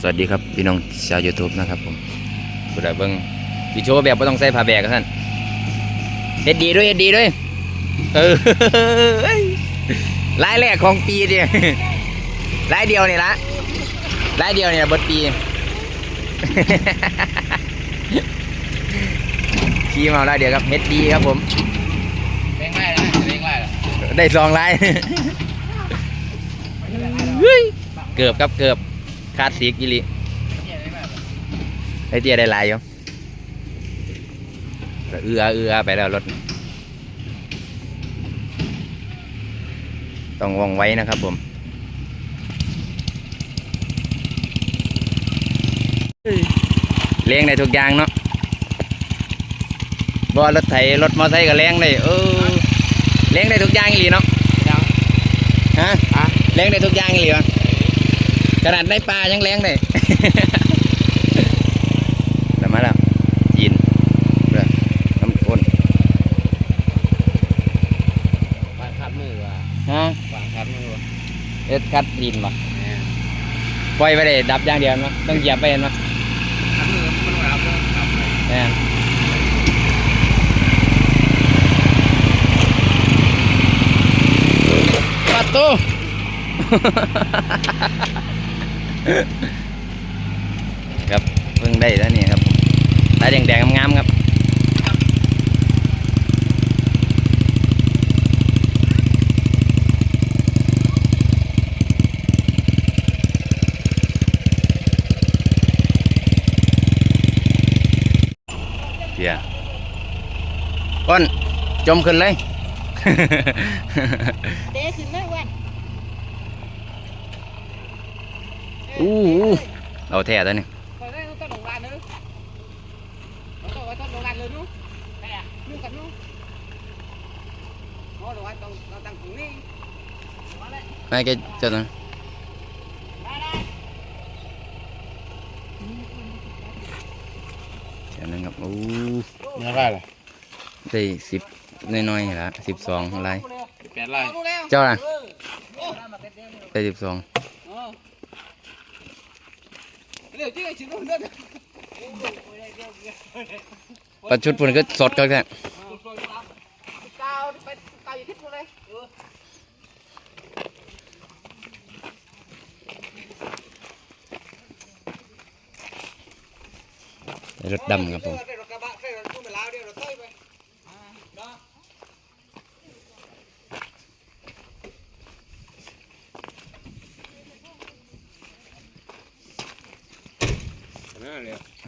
สวัสดีครับพี่น้องชาว YouTube นะครับผมผู้ใดเบิ่งสิโชว์แบบบ่ต้องใส่ผ้าแบกกันท่านเฮ็ดดีด้วยเฮ็ดดีด้วยเออรายแรกของปีเดียวรายเดียวนี่ละรายเดียวเนี่ยเบดปีขี่มาได้เดียวครับเฮ็ดดีครับผมเร่งไล่แล้วนะเร่งไล่แล้วได้สองลายเฮ้ยเกือบครับเกือบ คาดสีกอีหลีเนี่ยเร่งไล่แล้วไอเตี้ยได้หลายอยู่ก็เอือเอือไปแล้วรถ ต้องว่องไว้นะครับผมเลี้ยงได้ทุกอย่างเนาะบ่รถไถรถมอไซค์ก็เลี้ยงได้เออเลี้ยงได้ทุกอย่างอีหลีเนาะยังฮะอะเลี้ยงได้ทุกอย่างอีหลีวะข นาดในป่ายังเลี้ยงได้แต่มาแล้วยินเพื่อน้ำข้นวางคัดมือว่ะฮะวางคัดมือว่ะเอ็ดคัดดินมาเนี่ยปล่อยไปได้ดับอย่างเดียวมั้ต้องเหยียบไปเห็นมั้คัดมือมันต้องรับด้วยครับแม่นปัดตู้ ครับเพิ่งได้แล้วนี่ครับตาแดงๆงามๆครับเพียวอ้นจมขึ้นเลยเตะขึ้นเลยวัน อู้อู้เอาแท้ตัวนี้ไปได้ต้นหลงรันเลยเราต้องไปต้นหลงรันเลยนู้แม่นู้กันนู้โอ้หลงรันต้องเราตั้งตรงนี้มาเลยไม่แกเจ้าตัวนี้มาเลยแค่นั้นครับอู้ไม่ได้เลยได้สิบน้อยๆละสิบสองลายแปดไล่รู้แล้วเจ้าน่ะเออได้สิบสอง เออ ปัดชุบันก็สดก็แค่กาวไปกาวอยู่ที่นู้นเลยได้รถดำครับผม น่าเลย